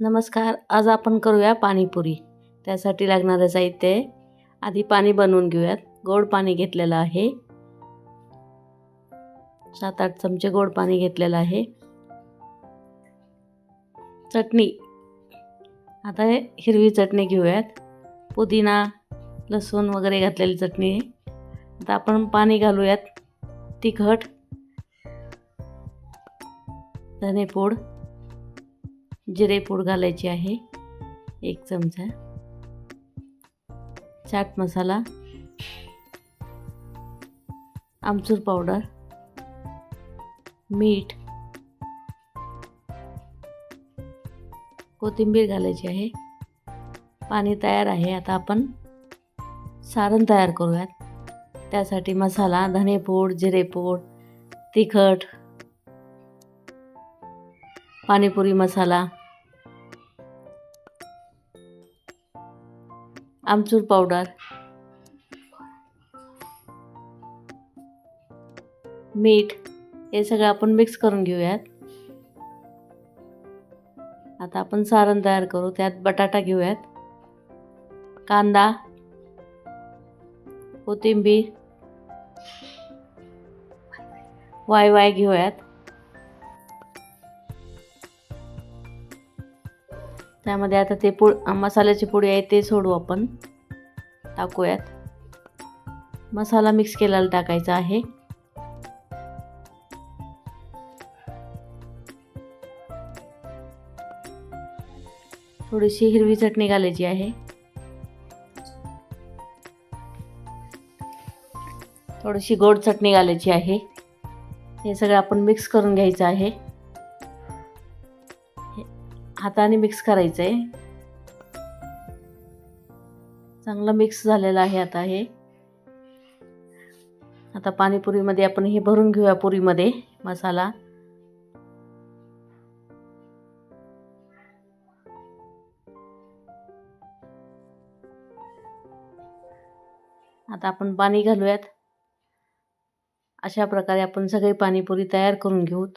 नमस्कार आज आपण करूया पाणीपुरी. त्यासाठी लागणारं साहित्य आहे. आधी पाणी बनवून घेऊयात. गोड पाणी घेतलेलं आहे. सात आठ चमचे गोड पाणी घेतलेलं आहे. चटणी. आता हे हिरवी चटणी घेऊयात. पुदिना लसूण वगैरे घातलेली चटणी आता आपण पाणी घालूयात. तिखट धनेपूड. जिरेपूड घालायची आहे. एक चमचा. चाट मसाला. आमचूर पावडर. मीठ. कोथिंबीर घालायची आहे. पाणी तयार आहे. आता आपण सारण तयार करूयात. त्यासाठी मसाला धनेपूड जिरेपूड तिखट पाणीपुरी मसाला आमचूर पावडर. मीठ हे सगळं आपण मिक्स करून घेऊयात. आता आपण सारण तयार करू त्यात बटाटा घेऊयात. कांदा कोथिंबीर वाय वाय घेऊयात. त्यामध्ये आता ते पु मसाल्याची पुडी आहे ते सोडू आपण. टाकूयात. मसाला मिक्स केलेला टाकायचा आहे. थोडीशी हिरवी चटणी घालायची आहे. थोडीशी गोड चटणी घालायची आहे. हे सगळं आपण मिक्स करून घ्यायचं आहे. हाताने मिक्स करायचं आहे चांगलं मिक्स झालेलं आहे आता हे. आता पाणीपुरीमध्ये आपण हे भरून घेऊया पुरीमध्ये मसाला. आता आपण पाणी घालूयात. अशा प्रकारे आपण सगळी पाणीपुरी तयार करून घेऊत.